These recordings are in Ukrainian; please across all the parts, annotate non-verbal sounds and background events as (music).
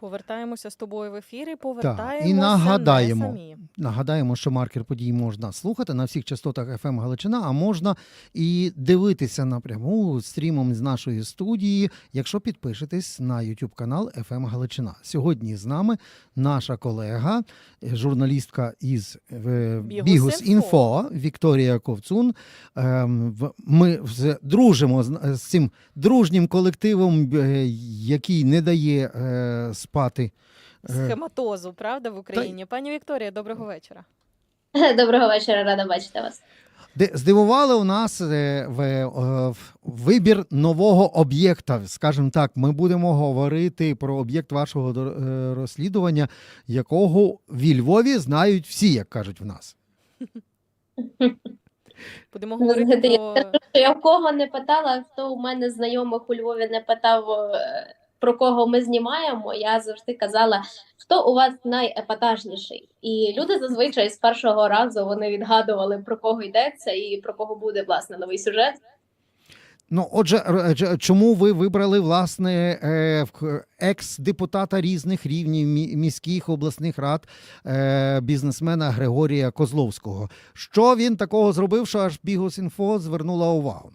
Повертаємося з тобою в ефір і Так, повертаємося і нагадаємо, не самі. нагадаємо, що маркер подій можна слухати на всіх частотах FM Галичина, а можна і дивитися напряму стрімом з нашої студії, якщо підпишетесь на YouTube канал FM Галичина. Сьогодні з нами наша колега, журналістка із е, Бігус Інфо. Вікторія Ковцун. Ем, Ми дружимо з, з цим дружнім колективом, е, який не дає е, спати. е, Схематозу, правда, в Україні? Пані Вікторія, доброго вечора. (laughs) Доброго вечора, рада бачити вас. Здивували у нас е, в, е, в- вибір нового об'єкта. Скажімо так, ми будемо говорити про об'єкт вашого до- е, розслідування, якого в Львові знають всі, як кажуть в нас. (laughs) Будемо говорити про Я в кого не питала, хто у мене знайомих у Львові не питав, про кого ми знімаємо. Я завжди казала, хто у вас найепатажніший. І люди зазвичай з першого разу вони відгадували про кого йдеться і про кого буде власне новий сюжет. Ну, отже, чому ви вибрали власне е, екс-депутата різних рівнів міських обласних рад е, бізнесмена Григорія Козловського? Що він такого зробив, що аж Бігус.Інфо звернула увагу?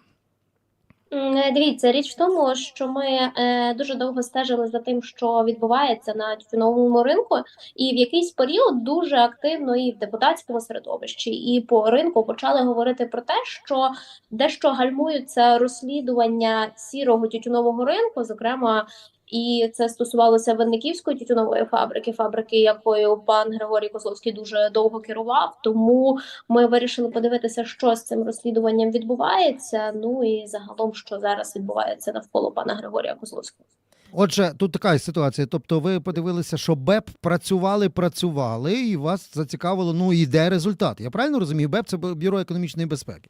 Е, Дивіться, річ в тому, що ми е, дуже довго стежили за тим, що відбувається на тютюновому ринку, і в якийсь період дуже активно і в депутатському середовищі, і по ринку почали говорити про те, що дещо гальмуються розслідування сірого тютюнового ринку, зокрема. І це стосувалося Винниківської тютюнової фабрики, фабрики, якою пан Григорій Козловський дуже довго керував. Тому ми вирішили подивитися, що з цим розслідуванням відбувається. Ну і загалом, що зараз відбувається навколо пана Григорія Козловського. Отже, тут така ситуація. Тобто, ви подивилися, що БЕП працювали, працювали, і вас зацікавило, ну і де результат. Я правильно розумію? БЕП це бюро економічної безпеки.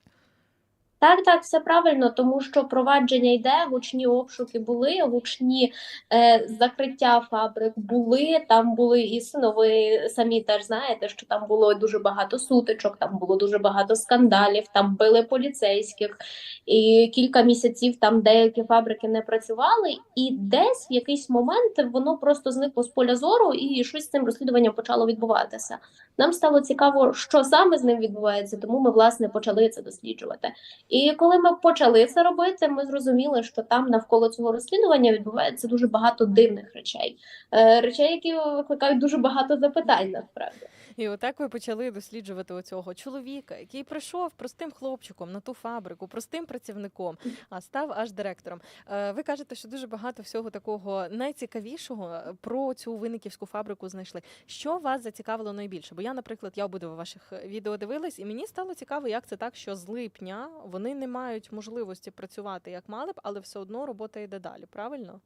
Так, так, все правильно, тому що провадження йде, гучні обшуки були, гучні е, закриття фабрик були. Там були і ну, ви самі теж знаєте, що там було дуже багато сутичок, там було дуже багато скандалів, там били поліцейських, і кілька місяців там деякі фабрики не працювали, і десь в якийсь момент воно просто зникло з поля зору, і щось з цим розслідуванням почало відбуватися. Нам стало цікаво, що саме з ним відбувається, тому ми власне почали це досліджувати. І коли ми почали це робити, ми зрозуміли, що там навколо цього розслідування відбувається дуже багато дивних речей, е, речей, які викликають дуже багато запитань насправді. І отак ви почали досліджувати оцього чоловіка, який прийшов простим хлопчиком на ту фабрику, простим працівником, а став аж директором. Е, Ви кажете, що дуже багато всього такого найцікавішого е, про цю виниківську фабрику знайшли. Що вас зацікавило найбільше? Бо я, наприклад, я обидва ваших е, відео дивилась, і мені стало цікаво, як це так, що з липня вони не мають можливості працювати як мали б, але все одно робота йде далі. Правильно?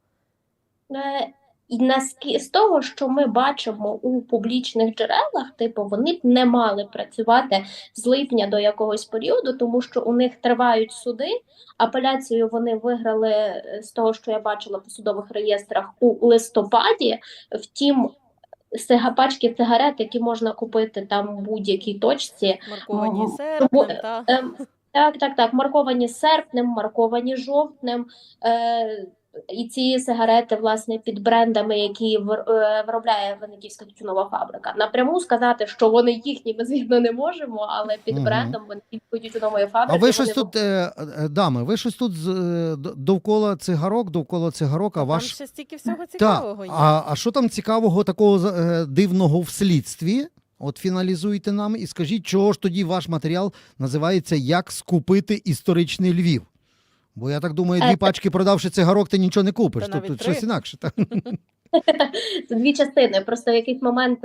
І наскі з того, що ми бачимо у публічних джерелах, типу вони б не мали працювати з липня до якогось періоду, тому що у них тривають суди. Апеляцію вони виграли е, з того, що я бачила по судових реєстрах у листопаді. Втім, пачки цигарет, які можна купити там в будь-якій точці, Марковані серпнем, та Ем, так, так, так. Марковані серпнем, марковані жовтнем. Е, і ці сигарети, власне, під брендами, які е, виробляє Винниківська тютюнова фабрика. Напряму сказати, що вони їхні, ми звісно не можемо, але під брендом Винниківської тютюнової А ви щось вони тут, е, е, дами, ви щось тут з- довкола цигарок, довкола цигарок, а там ваш. ще стільки всього Так, цікавого є. а, а що там цікавого такого е, дивного в слідстві? От фіналізуйте нам і скажіть, чого ж тоді ваш матеріал називається Як скупити історичний Львів? Бо я так думаю, дві Е, пачки продавши цигарок, ти нічого не купиш. Тобто щось інакше. Так? (laughs) Це дві частини. Просто в якийсь момент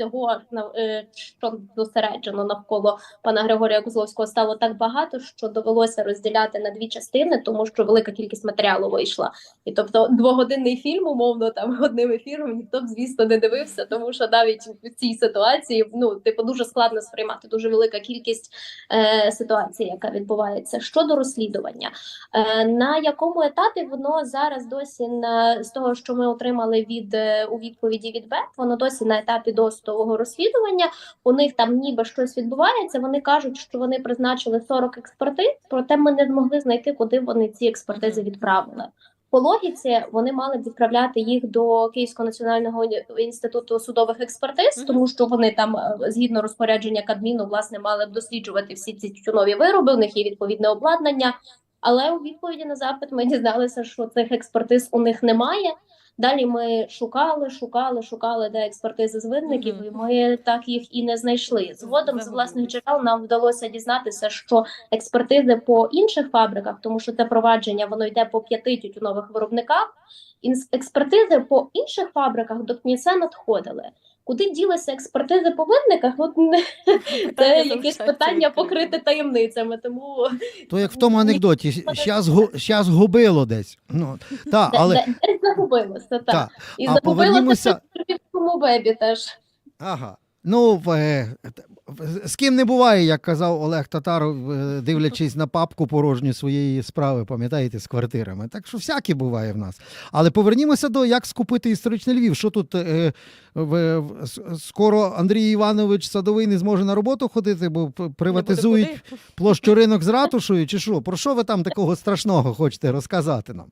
е, е, що зосереджено навколо пана Григорія Козловського, стало так багато, що довелося розділяти на дві частини, тому що велика кількість матеріалу вийшла. І тобто двогодинний фільм, умовно, там одним ефіром ніхто б, звісно, не дивився, тому що навіть в цій ситуації ну, типу, дуже складно сприймати дуже велика кількість е, ситуацій, яка відбувається. Щодо розслідування, Е, На якому етапі воно зараз досі на з того, що ми отримали від е, у відповіді від БЕП, воно досі на етапі досудового розслідування. У них там ніби щось відбувається. Вони кажуть, що вони призначили 40 експертиз, проте ми не змогли знайти, куди вони ці експертизи відправили. По логіці вони мали б відправляти їх до Київського національного інституту судових експертиз, тому що вони там е, згідно розпорядження Кабміну власне мали б досліджувати всі ці тютюнові вироби. У них є відповідне обладнання. Але у відповіді на запит ми дізналися, що цих експертиз у них немає. Далі ми шукали, шукали, шукали де експертизи з винників, і ми так їх і не знайшли. Згодом з власних джерел нам вдалося дізнатися, що експертизи по інших фабриках, тому що це провадження воно йде по п'яти тютюнових виробниках. Експертизи по інших фабриках до КНІСЕ надходили. Куди ділися експертизи по винниках? От не- це якесь питання покрите таємницями. Тому То як в тому анекдоті, щас, гу- щас губило десь. Ну, та, де- але, де- загубилося. Так. І А загубилося повернімося- в цьому вебі теж. ага. Ну, е, з ким не буває, як казав Олег Татаров, е, дивлячись на папку порожню своєї справи, пам'ятаєте, з квартирами. Так що всяке буває в нас. Але повернімося до як скупити історичний Львів. Що тут е, в, в- скоро Андрій Іванович Садовий не зможе на роботу ходити, бо приватизують площу ринок з ратушою, чи що? Про що ви там такого страшного хочете розказати нам?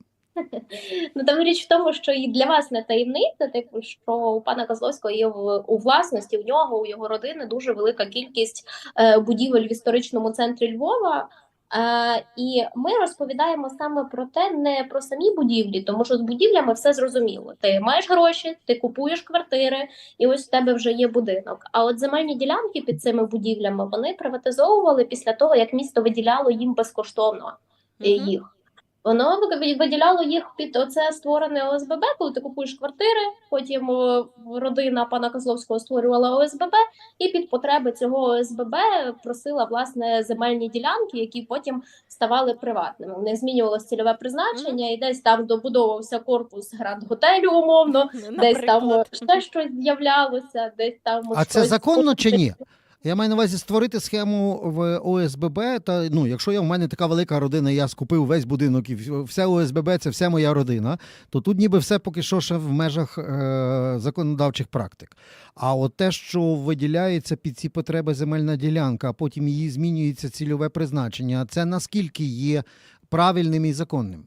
Ну там річ в тому, що і для вас не таємниця, типу, що у пана Козловського є в у власності, у нього, у його родини дуже велика кількість е, будівель в історичному центрі Львова. Е, і ми розповідаємо саме про те, не про самі будівлі, тому що з будівлями все зрозуміло. Ти маєш гроші, ти купуєш квартири, і ось в тебе вже є будинок. А от земельні ділянки під цими будівлями вони приватизовували після того, як місто виділяло їм безкоштовно е, їх. Воно ви- виділяло їх під оце створене ОСББ, коли ти купуєш квартири. Потім е, родина пана Козловського створювала ОСББ, і під потреби цього ОСББ просила власне земельні ділянки, які потім ставали приватними. Них змінювалося цільове призначення, і десь там добудовувався корпус гранд готелю, умовно, десь там е, ще щось з'являлося, десь там А це законно чи ні? (laughs) Я маю на увазі створити схему в ОСББ. Та ну, якщо я в мене така велика родина, я скупив весь будинок і вс- все ОСББ це вся моя родина, то тут ніби все поки що ще в межах е- законодавчих практик. А от те, що виділяється під ці потреби земельна ділянка, а потім її змінюється цільове призначення, це наскільки є правильним і законним?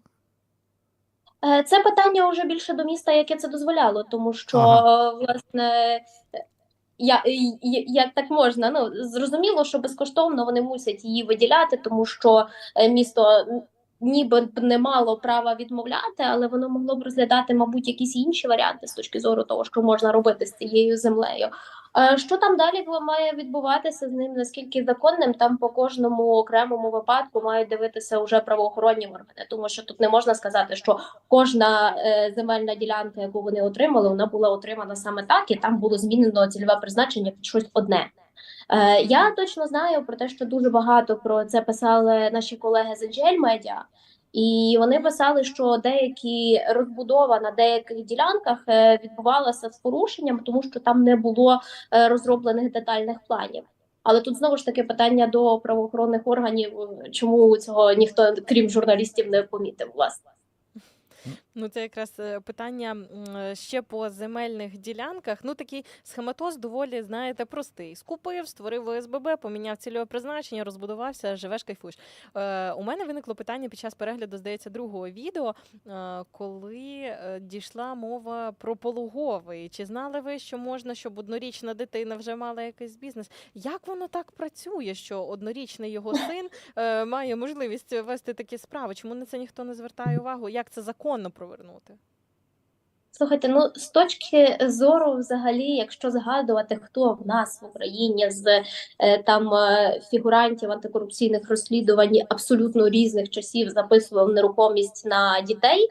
Е, Це питання вже більше до міста, яке це дозволяло, тому що Ага. е, власне. Я, я- як так можна? Ну зрозуміло, що безкоштовно вони мусять її виділяти, тому що е, місто ніби не мало права відмовляти, але воно могло б розглядати, мабуть, якісь інші варіанти з точки зору того, що можна робити з цією землею. Е, Що там далі має відбуватися з ним? Наскільки законним, там по кожному окремому випадку мають дивитися вже правоохоронні органи, тому що тут не можна сказати, що кожна е, земельна ділянка, яку вони отримали, вона була отримана саме так, і там було змінено цільове призначення під щось одне. Е, я точно знаю про те, що дуже багато про це писали наші колеги з NGL Media, і вони писали, що деякі розбудова на деяких ділянках е, відбувалася з порушенням, тому що там не було е, розроблених детальних планів. Але тут знову ж таки питання до правоохоронних органів, е, чому цього ніхто, крім журналістів, не помітив власне. Ну, це якраз е, питання е, ще по земельних ділянках. Ну, такий схематоз доволі, знаєте, простий. Скупив, створив ОСББ, поміняв цільове призначення, розбудувався, живеш, кайфуєш. Е, у мене виникло питання під час перегляду, здається, другого відео, е, коли е, дійшла мова про пологовий. Чи знали ви, що можна, щоб однорічна дитина вже мала якийсь бізнес? Як воно так працює, що однорічний його (laughs) син е, має можливість вести такі справи? Чому на це ніхто не звертає увагу? Як це законно провернути? Слухайте, ну з точки зору, взагалі, якщо згадувати, хто в нас в Україні з е, там е, фігурантів антикорупційних розслідувань абсолютно різних часів записував нерухомість на дітей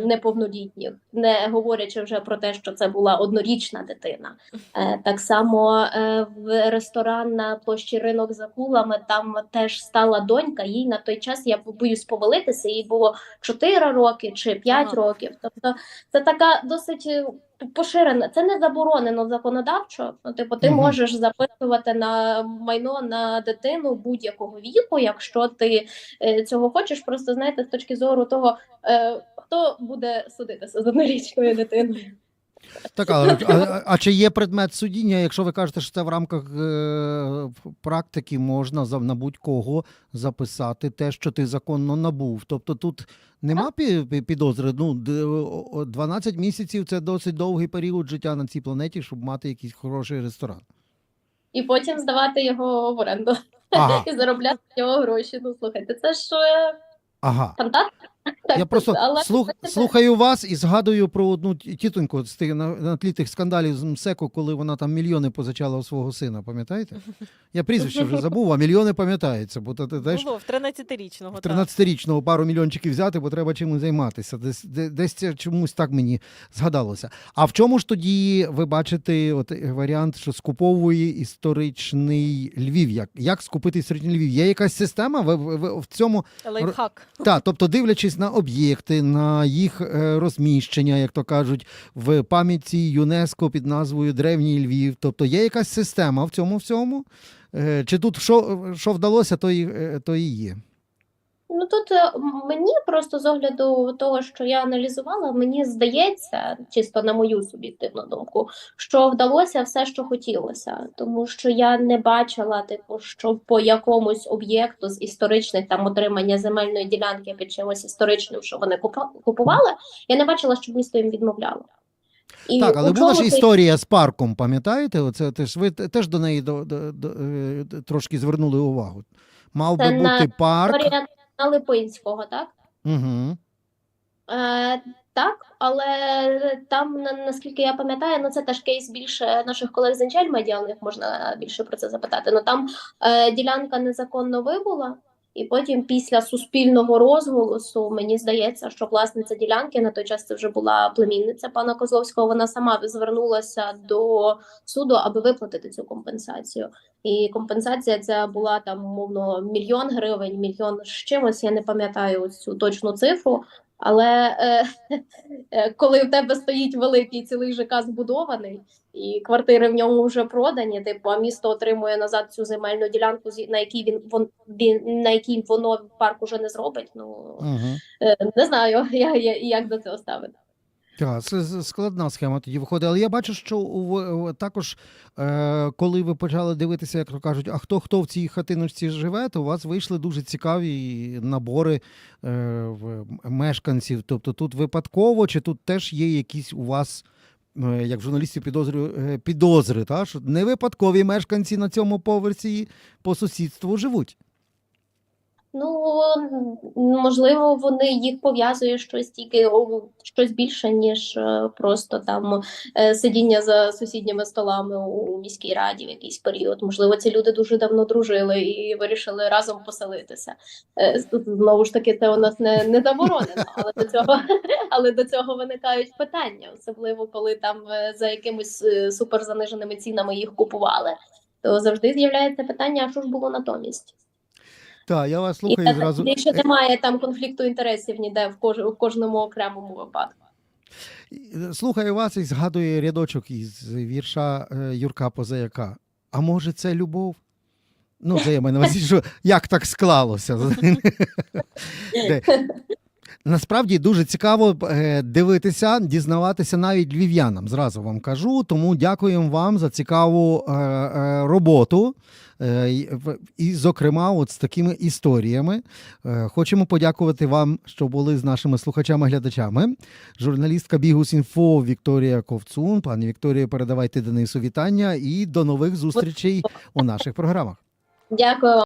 неповнолітніх, не говорячи вже про те, що це була однорічна дитина. Е, так само е, в ресторан на площі ринок за кулами там теж стала донька. Їй на той час я боюсь повалитися, їй було 4 роки чи 5 Ага. років. Тобто це така досить е, поширена. Це не заборонено законодавчо. Ну, типу, ти Мгм. можеш записувати на майно на дитину будь-якого віку, якщо ти е, цього хочеш. Просто знаєте, з точки зору того, е, хто буде судитися з однорічною дитиною. Так, але а, а чи є предмет судіння, якщо ви кажете, що це в рамках е, практики можна за на будь-кого записати те, що ти законно набув? Тобто тут нема пі- пі- підозри. Ну, д- о- о, 12 місяців це досить довгий період життя на цій планеті, щоб мати якийсь хороший ресторан. І потім здавати його в оренду Ага, (laughs) і заробляти з нього гроші. Ну слухайте, це ж е, ага. фантастика. Так, Я просто але слух, слухаю вас і згадую про одну тітоньку з тих на, на тлі тих скандалів з МСЕКу, коли вона там мільйони позичала у свого сина. Пам'ятаєте? Я прізвище вже забув, а мільйони пам'ятаються. Бо ти знаєш, Було в 13-річного. в 13-річного пару мільйончиків взяти, бо треба чимось займатися. Десь, де- десь це чомусь так мені згадалося. А в чому ж тоді ви бачите от е, варіант, що скуповує історичний Львів? Як, як скупити історичний Львів? Є якась система? Ви, ви, ви в цьому Лайфхак. так, тобто дивлячись на об'єкти, на їх е, розміщення, як то кажуть, в пам'яті ЮНЕСКО під назвою Древній Львів. Тобто є якась система в цьому всьому? Е, Чи тут що, що вдалося, то і, е, то і є? Тут е, мені просто з огляду того, що я аналізувала, мені здається, чисто на мою суб'єктивну думку, що вдалося все, що хотілося, тому що я не бачила, типу, що по якомусь об'єкту з історичних там отримання земельної ділянки під чимось історичним, що вони купували, я не бачила, щоб місто їм відмовляло. І Так, але була ж ти- історія з парком, пам'ятаєте? Оце теж ви теж до неї до, до, до, е, трошки звернули увагу. Мав би бути парк. На Липинського, так? Угу. Е, так, але там, на- наскільки я пам'ятаю, ну це теж кейс більше наших колег з Media, у них можна більше про це запитати. Ну там е, ділянка незаконно вибула, і потім після суспільного розголосу мені здається, що власниця ділянки на той час це вже була племінниця пана Козловського. Вона сама звернулася до суду, аби виплатити цю компенсацію. І компенсація це була там умовно мільйон гривень, мільйон з чимось. Я не пам'ятаю цю точну цифру. Але е, (laughs) е, коли в тебе стоїть великий цілий ЖК збудований, і квартири в ньому вже продані, типу, а місто отримує назад цю земельну ділянку, на якій він вон він на якій воно парк уже не зробить. Ну Угу. е, не знаю, (laughs) я, я, як до цього ставити. Це складна схема тоді виходить. Але я бачу, що також, е, коли ви почали дивитися, як то кажуть, а хто хто в цій хатиночці живе, то у вас вийшли дуже цікаві набори е, мешканців. Тобто тут випадково, чи тут теж є якісь у вас. е, Як журналістів підозрюю, е, підозри, та? що не випадкові мешканці на цьому поверсі по сусідству живуть. Ну можливо, вони їх пов'язує щось тільки щось більше, ніж е, просто там е, сидіння за сусідніми столами у міській раді в якийсь період. Можливо, ці люди дуже давно дружили і вирішили разом поселитися. Е, Знову ж таки, це у нас не, не заборонено, але до цього, (laughs) але до цього виникають питання, особливо коли там за якимись суперзаниженими цінами їх купували. То завжди з'являється питання: а що ж було натомість? Так, я вас слухаю і зразу. Е, немає там конфлікту інтересів ніде в, кож... в кожному окремому випадку. Слухаю вас і згадує рядочок із вірша е, Юрка Позаяка. А може, це любов? Ну, це я маю на увазі, що як так склалося. (laughs) Насправді дуже цікаво е, дивитися, дізнаватися навіть львів'янам. Зразу вам кажу. Тому дякуємо вам за цікаву е, е, роботу. І, зокрема, от з такими історіями. Хочемо подякувати вам, що були з нашими слухачами-глядачами. Журналістка Бігус.Інфо Вікторія Ковцун. Пані Вікторія, передавайте Денису вітання і до нових зустрічей у наших програмах. Дякую.